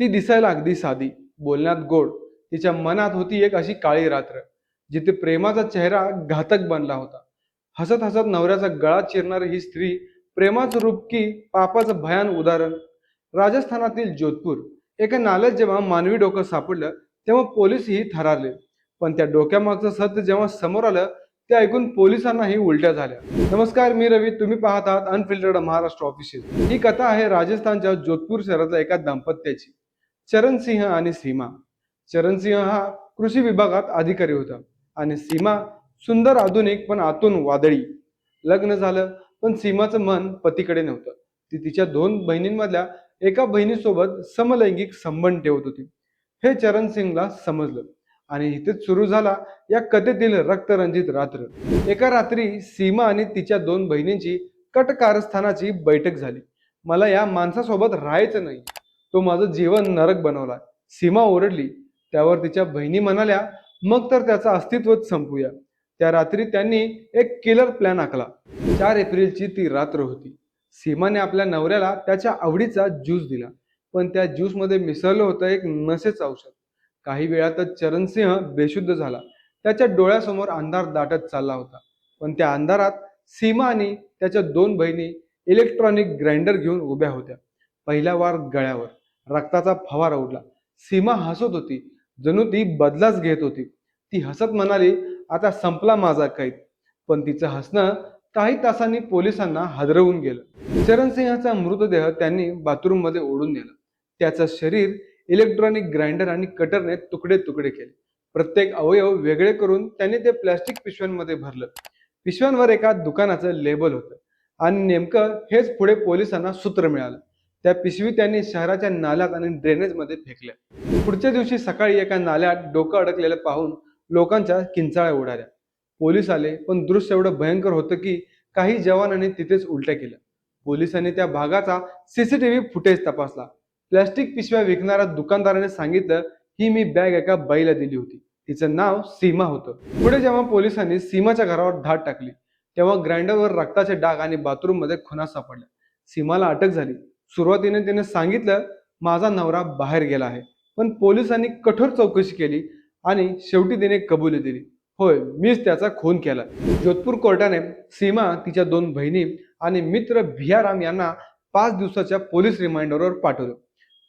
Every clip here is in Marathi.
ती दिसायला अगदी साधी बोलण्यात गोड तिच्या मनात होती एक अशी काळी रात्र जिथे प्रेमाचा चेहरा घातक बनला होता. हसत हसत नवऱ्याचा गळा चिरणारी ही स्त्री प्रेमाचं रूप की पापाचं भयान उदाहरण. राजस्थानातील जोधपूर एका नाल्यात जेव्हा मानवी डोकं सापडलं तेव्हा पोलीसही थरारले. पण त्या डोक्यामागचं सत्य जेव्हा समोर आलं ते ऐकून पोलिसांनाही उलट्या झाल्या. नमस्कार मी रवी. तुम्ही पाहत आहात अनफिल्टर्ड महाराष्ट्र ऑफिशियल ही कथा आहे राजस्थानच्या जोधपूर शहरातल्या एका दाम्पत्याची. चरण सिंह आणि सीमा. चरण सिंह हा कृषी विभागात अधिकारी होता आणि सीमा सुंदर आधुनिक पण आतून वादळी. लग्न झालं पण सीमाचं मन पतीकडे नव्हतं. ती तिच्या दोन बहिणींमधल्या एका बहिणीसोबत समलैंगिक संबंध ठेवत होती. हे चरण सिंगला समजलं आणि इथेच सुरू झाला या कथेतील रक्तरंजित रात्र. एका रात्री सीमा आणि तिच्या दोन बहिणींची कट कारस्थानाची बैठक झाली. मला या माणसासोबत राहायचं नाही. तो माझं जीवन नरक बनवला. सीमा ओरडली. त्यावर तिच्या बहिणी म्हणाल्या मग तर त्याचं अस्तित्वच संपूया. त्या रात्री त्यांनी एक किलर प्लॅन आखला. चार एप्रिलची ती रात्र होती. सीमाने आपल्या नवऱ्याला त्याच्या आवडीचा ज्यूस दिला. पण त्या ज्यूसमध्ये मिसळलं होतं एक नसेच औषध. काही वेळातच चरणसिंह बेशुद्ध झाला. त्याच्या डोळ्यासमोर अंधार दाटत चालला होता. पण त्या अंधारात सीमा आणि त्याच्या दोन बहिणी इलेक्ट्रॉनिक ग्राइंडर घेऊन उभ्या होत्या. पहिला वार गळ्यावर. रक्ताचा फवारा उडला. सीमा हसत होती. जणू ती बदलाच घेत होती. ती हसत म्हणाली आता संपला माझा कैद. पण तिचं हसणं काही तासांनी पोलिसांना हादरवून गेलं. चरणसिंहाचा मृतदेह त्यांनी बाथरूममध्ये ओढून नेला. त्याचं शरीर इलेक्ट्रॉनिक ग्राइंडर आणि कटरने तुकडे तुकडे केले. प्रत्येक अवयव वेगळे करून त्यांनी ते प्लॅस्टिक पिशव्यांमध्ये भरलं. पिशव्यांवर एका दुकानाचं लेबल होतं. आणि नेमकं हेच पुढे पोलिसांना सूत्र मिळालं. त्या पिशवी त्यांनी शहराच्या नाल्यात आणि ड्रेनेजमध्ये फेकल्या. पुढच्या दिवशी सकाळी एका नाल्यात डोकं अडकलेलं पाहून लोकांच्या किंचाळ्या उडाल्या. पोलीस आले पण दृश्य एवढं भयंकर होतं की काही जवानांनी तिथेच उलट्या केल्या पोलिसांनी त्या भागाचा सीसीटीव्ही फुटेज तपासला. प्लॅस्टिक पिशव्या विकणाऱ्या दुकानदाराने सांगितलं ही मी बॅग एका बाईला दिली होती. तिचं नाव सीमा होतं. पुढे जेव्हा पोलिसांनी सीमाच्या घरावर धाड टाकली तेव्हा ग्राइंडरवर रक्ताचे डाग आणि बाथरूममध्ये खुना सापडल्या सीमाला अटक झाली. सुरुवातीने त्याने सांगितलं माझा नवरा बाहेर गेला आहे. पण पोलिसांनी कठोर चौकशी केली आणि शेवटी तिने कबुली दिली. होय मीच त्याचा खून केला. जोधपूर कोर्टाने सीमा तिच्या दोन बहिणी आणि मित्र भियाराम यांना पाच दिवसाच्या पोलीस रिमाइंडरवर पाठवलं.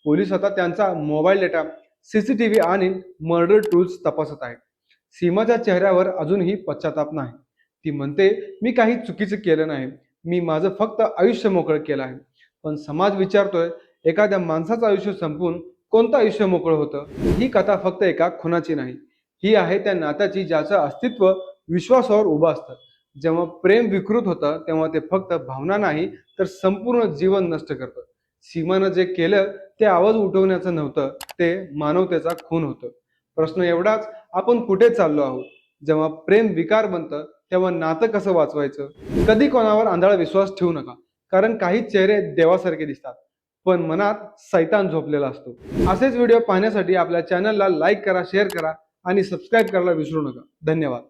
पोलीस आता त्यांचा मोबाईल डेटा सीसीटीव्ही आणि मर्डर टूल्स तपासत आहेत. सीमाच्या चेहऱ्यावर अजूनही पश्चाताप नाही. ती म्हणते मी काही चुकीचं केलं नाही. मी माझं फक्त आयुष्य मोकळं केलं आहे. पण समाज विचारतोय एखाद्या माणसाचं आयुष्य संपून कोणतं आयुष्य मोकळं होतं? ही कथा फक्त एका खुनाची नाही. ही आहे त्या नात्याची ज्याचं अस्तित्व विश्वासावर उभं असतं. जेव्हा प्रेम विकृत होतं तेव्हा ते फक्त भावना नाही तर संपूर्ण जीवन नष्ट करतं. सीमानं जे केलं ते आवाज उठवण्याचं नव्हतं ते मानवतेचा खून होतं. प्रश्न एवढाच आपण कुठे चाललो आहोत? जेव्हा प्रेम विकार बनतं तेव्हा नातं कसं वाचवायचं? कधी कोणावर आंधळा विश्वास ठेवू नका. कारण काही चेहरे देवासारखे दिसतात पण मनात सैतान झोपलेला असतो. असेच व्हिडिओ पाहण्यासाठी आपल्या चॅनलला लाईक करा शेअर करा आणि सबस्क्राईब करायला विसरू नका. धन्यवाद.